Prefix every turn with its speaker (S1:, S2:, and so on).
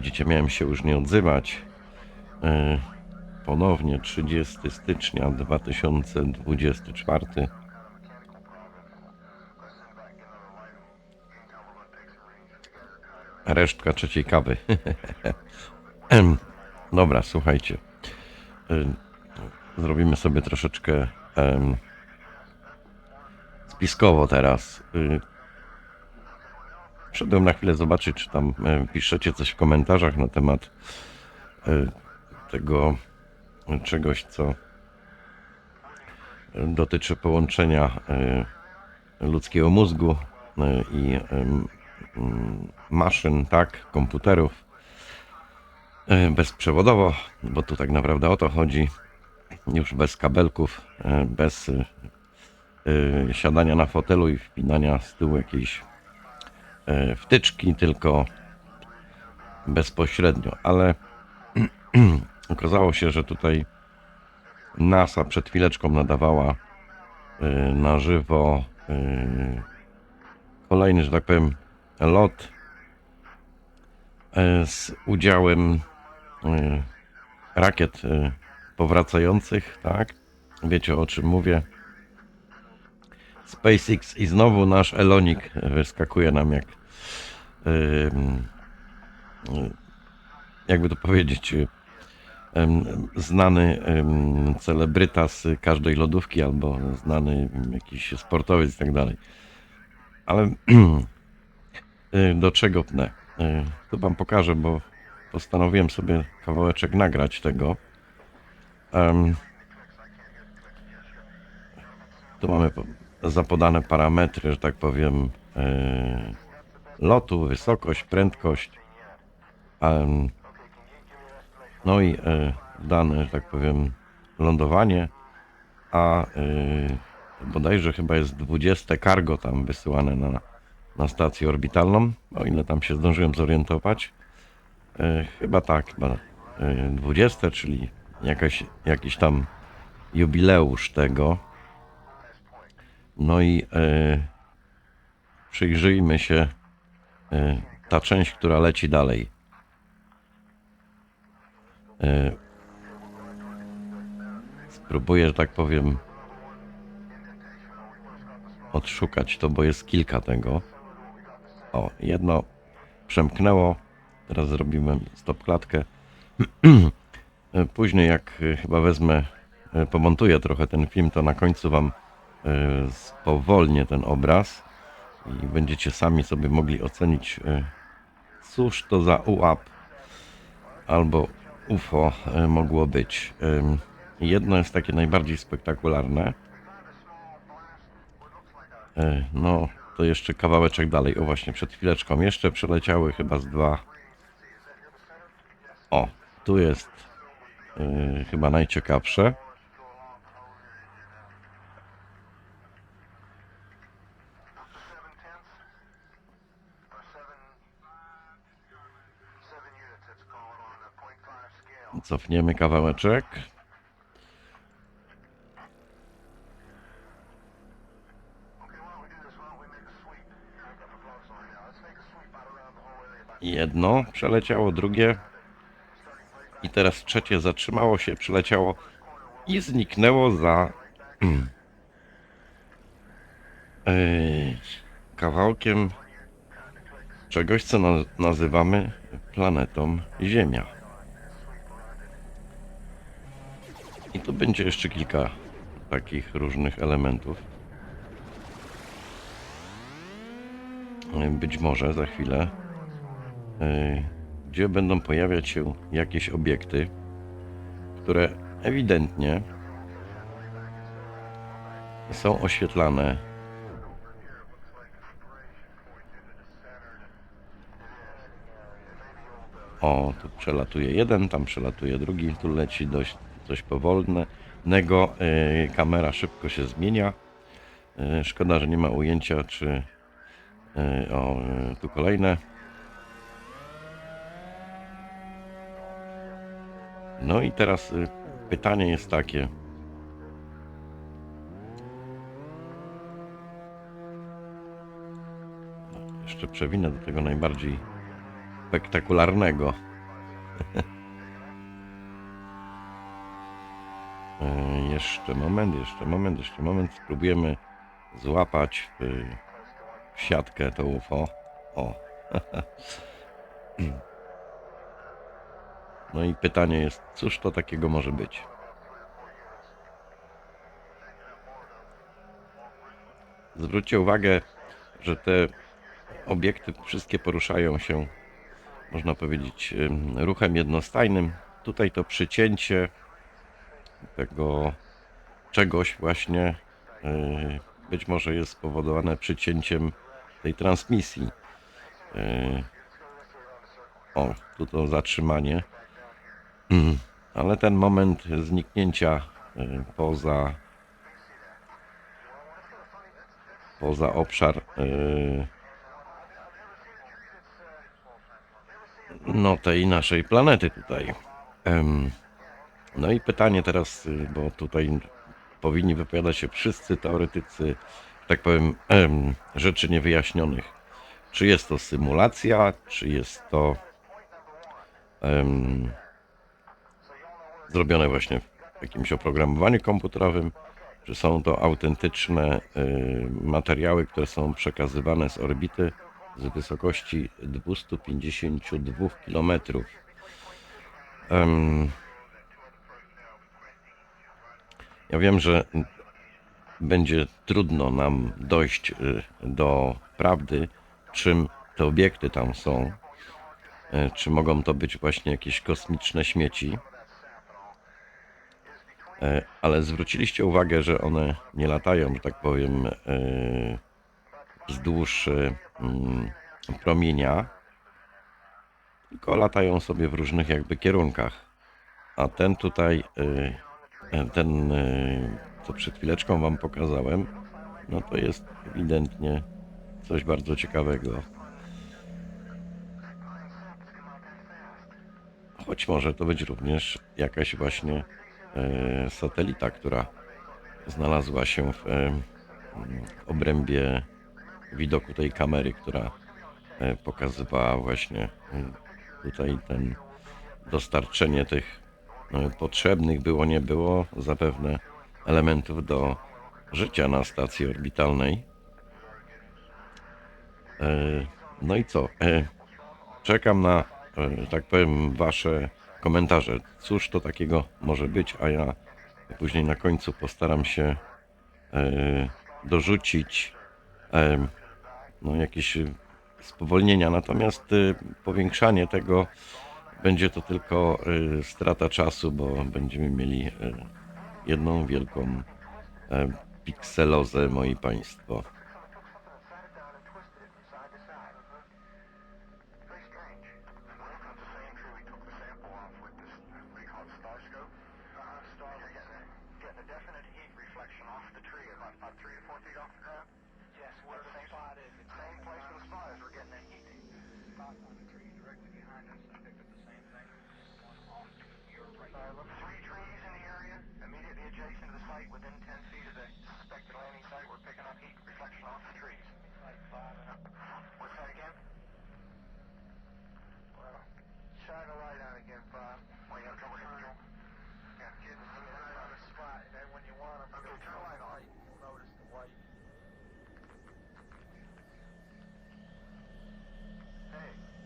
S1: widzicie, miałem się już nie odzywać. E, Ponownie 30 stycznia 2024. Resztka trzeciej kawy. Dobra, słuchajcie. Em, Zrobimy sobie troszeczkę spiskowo teraz. Wszedłem na chwilę zobaczyć, czy tam e, piszecie coś w komentarzach na temat e, tego czegoś, co e, dotyczy połączenia ludzkiego mózgu i maszyn, tak, komputerów bezprzewodowo, bo tu tak naprawdę o to chodzi, już bez kabelków, bez siadania na fotelu i wpinania z tyłu jakiejś wtyczki, tylko bezpośrednio, ale okazało się, że tutaj NASA przed chwileczką nadawała e, na żywo e, kolejny, że tak powiem, lot e, z udziałem e, rakiet e, powracających, tak? Wiecie o czym mówię. SpaceX i znowu nasz Elonik wyskakuje nam jak jakby to powiedzieć znany celebryta z każdej lodówki albo znany jakiś sportowiec i tak dalej. Ale do czego pnę? Y, Tu wam pokażę, bo postanowiłem sobie kawałeczek nagrać tego. Tu mamy po- zapodane parametry, że tak powiem, e, lotu, wysokość, prędkość. em, no i e, dane, że tak powiem, lądowanie, a e, bodajże chyba jest 20 cargo tam wysyłane na, na stację orbitalną, o ile tam się zdążyłem zorientować. Chyba tak, chyba e, 20, czyli jakaś, jakiś tam jubileusz tego. No i e, przyjrzyjmy się e, ta część, która leci dalej. E, spróbuję, że tak powiem, odszukać to, bo jest kilka tego. O, jedno przemknęło. Teraz zrobimy stop klatkę. E, Później, jak chyba wezmę, e, pomontuję trochę ten film, to na końcu Wam spowolnię ten obraz i będziecie sami sobie mogli ocenić, e, cóż to za UAP albo UFO e, mogło być. Jedno jest takie najbardziej spektakularne. No, to jeszcze kawałeczek dalej. O, właśnie przed chwileczką. Jeszcze przeleciały chyba z dwa. O, tu jest chyba najciekawsze. Cofniemy kawałeczek. Jedno przeleciało, drugie. I teraz trzecie zatrzymało się, przeleciało i zniknęło za yy, kawałkiem czegoś, co na, nazywamy planetą Ziemia. I tu będzie jeszcze kilka takich różnych elementów. Być może za chwilę, yy, gdzie będą pojawiać się jakieś obiekty, które ewidentnie są oświetlane. O, tu przelatuje jeden, tam przelatuje drugi, tu leci dość coś powolnego. Yy, kamera szybko się zmienia. Yy, szkoda, że nie ma ujęcia, czy yy, o, tu kolejne. No i teraz y, pytanie jest takie. Jeszcze przewinę do tego najbardziej spektakularnego. jeszcze moment, jeszcze moment, jeszcze moment. Spróbujemy złapać w, siatkę to UFO. O. No i pytanie jest, cóż to takiego może być? Zwróćcie uwagę, że te obiekty wszystkie poruszają się, można powiedzieć, ruchem jednostajnym. Tutaj to przycięcie tego czegoś właśnie yy, być może jest spowodowane przycięciem tej transmisji. Yy, O, tu to zatrzymanie. Ale ten moment zniknięcia yy, poza poza obszar no tej naszej planety tutaj. No i pytanie teraz, y, bo tutaj powinni wypowiadać się wszyscy teoretycy, tak powiem, em, rzeczy niewyjaśnionych. Czy jest to symulacja, czy jest to zrobione właśnie w jakimś oprogramowaniu komputerowym, czy są to autentyczne y, materiały, które są przekazywane z orbity z wysokości 252 km. Em, ja wiem, że będzie trudno nam dojść y, do prawdy, czym te obiekty tam są. Y, Czy mogą to być właśnie jakieś kosmiczne śmieci? E, Ale zwróciliście uwagę, że one nie latają, że tak powiem, wzdłuż mm, promienia, tylko latają sobie w różnych jakby kierunkach. A ten tutaj, ten, e, co przed chwileczką Wam pokazałem, no to jest ewidentnie coś bardzo ciekawego. Choć może to być również jakaś właśnie e, satelita, która znalazła się w e, obrębie widoku tej kamery, która e, pokazywała właśnie e, tutaj ten dostarczenie tych e, potrzebnych było, nie było zapewne elementów do życia na stacji orbitalnej. E, No i co? E, Czekam na, e, tak powiem, Wasze komentarze. Cóż to takiego może być, a ja później na końcu postaram się dorzucić no, jakieś spowolnienia. Natomiast powiększanie tego będzie to tylko e, strata czasu, bo będziemy mieli e, jedną wielką e, pikselozę, moi Państwo.
S2: Same place where the we're getting heat. Spot on the tree directly behind us, one. Hey.